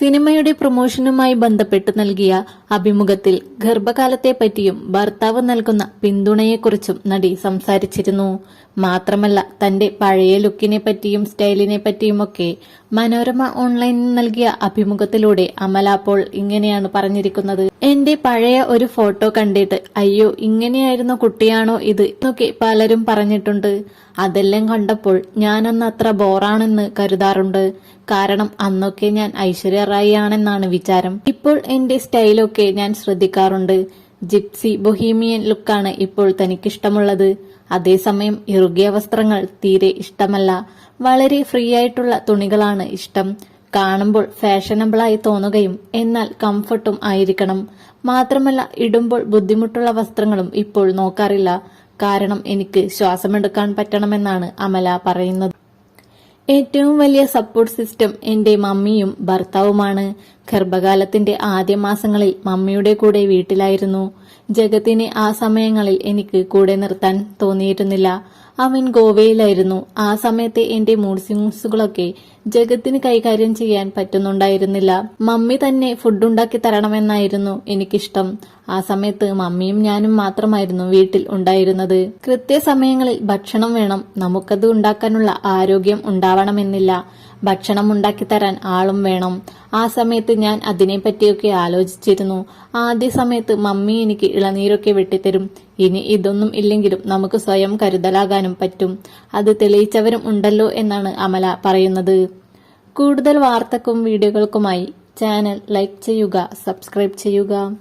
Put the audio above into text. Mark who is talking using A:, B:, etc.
A: സിനിമയുടെ പ്രൊമോഷനുമായി ബന്ധപ്പെട്ട് നൽകിയ അഭിമുഖത്തിൽ ഗർഭകാലത്തെ പറ്റിയും ഭർത്താവ് നൽകുന്ന പിന്തുണയെക്കുറിച്ചും നടി സംസാരിച്ചിരുന്നു. മാത്രമല്ല തന്റെ പഴയ ലുക്കിനെ പറ്റിയും സ്റ്റൈലിനെ പറ്റിയുമൊക്കെ മനോരമ ഓൺലൈനിൽ നൽകിയ അഭിമുഖത്തിലൂടെ അമല അപ്പോൾ ഇങ്ങനെയാണ് പറഞ്ഞിരിക്കുന്നത്. എന്റെ പഴയ ഒരു ഫോട്ടോ കണ്ടിട്ട് അയ്യോ ഇങ്ങനെയായിരുന്ന കുട്ടിയാണോ ഇത് എന്നൊക്കെ പലരും പറഞ്ഞിട്ടുണ്ട്. അതെല്ലാം കണ്ടപ്പോൾ ഞാനന്ന് അത്ര ബോറാണെന്ന് കരുതാറുണ്ട്. കാരണം അന്നൊക്കെ ഞാൻ ഐശ്വര്യ റായി ആണെന്നാണ് വിചാരം. ഇപ്പോൾ എന്റെ സ്റ്റൈലൊക്കെ ഞാൻ ശ്രദ്ധിക്കാറുണ്ട്. ജിപ്സി ബൊഹീമിയൻ ലുക്കാണ് ഇപ്പോൾ തനിക്കിഷ്ടമുള്ളത്. അതേസമയം ഇറുകിയ വസ്ത്രങ്ങൾ തീരെ ഇഷ്ടമല്ല. വളരെ ഫ്രീ ആയിട്ടുള്ള തുണികളാണ് ഇഷ്ടം. കാണുമ്പോൾ ഫാഷനബിളായി തോന്നുകയും എന്നാൽ കംഫർട്ടും ആയിരിക്കണം. മാത്രമല്ല ഇടുമ്പോൾ ബുദ്ധിമുട്ടുള്ള വസ്ത്രങ്ങളും ഇപ്പോൾ നോക്കാറില്ല. കാരണം എനിക്ക് ശ്വാസമെടുക്കാൻ പറ്റണമെന്നാണ് അമല പറയുന്നത്. ഏറ്റവും വലിയ സപ്പോർട്ട് സിസ്റ്റം എന്റെ മമ്മിയും ഭർത്താവുമാണ്. ഗർഭകാലത്തിന്റെ ആദ്യ മാസങ്ങളിൽ മമ്മിയുടെ കൂടെ വീട്ടിലായിരുന്നു. ജഗത്തിനെ ആ സമയങ്ങളിൽ എനിക്ക് കൂടെ നിർത്താൻ തോന്നിയിരുന്നില്ല. അവൻ ഗോവയിലായിരുന്നു. ആ സമയത്തെ എന്റെ മൂഡ് സ്വിങ്സുകളൊക്കെ ജഗത്തിന് കൈകാര്യം ചെയ്യാൻ പറ്റുന്നുണ്ടായിരുന്നില്ല. മമ്മി തന്നെ ഫുഡ് ഉണ്ടാക്കി തരണമെന്നായിരുന്നു എനിക്കിഷ്ടം. ആ സമയത്ത് മമ്മിയും ഞാനും മാത്രമായിരുന്നു വീട്ടിൽ ഉണ്ടായിരുന്നത്. കൃത്യസമയങ്ങളിൽ ഭക്ഷണം വേണം. നമുക്കത് ഉണ്ടാക്കാനുള്ള ആരോഗ്യം ഉണ്ടാവണമെന്നില്ല. ഭക്ഷണം ഉണ്ടാക്കി തരാൻ ആളും വേണം. ആ സമയത്ത് ഞാൻ അതിനെപ്പറ്റിയൊക്കെ ആലോചിച്ചിരുന്നു. ആദ്യ സമയത്ത് മമ്മി എനിക്ക് ഇളനീരൊക്കെ വെട്ടിത്തരും. ഇനി ഇതൊന്നും ഇല്ലെങ്കിലും നമുക്ക് സ്വയം കരുതലാകാനും പറ്റും. അത് തെളിയിച്ചവരും ഉണ്ടല്ലോ എന്നാണ് അമല പറയുന്നത്. കൂടുതൽ വാർത്തക്കും വീഡിയോകൾക്കുമായി ചാനൽ ലൈക്ക് ചെയ്യുക സബ്സ്ക്രൈബ് ചെയ്യുക.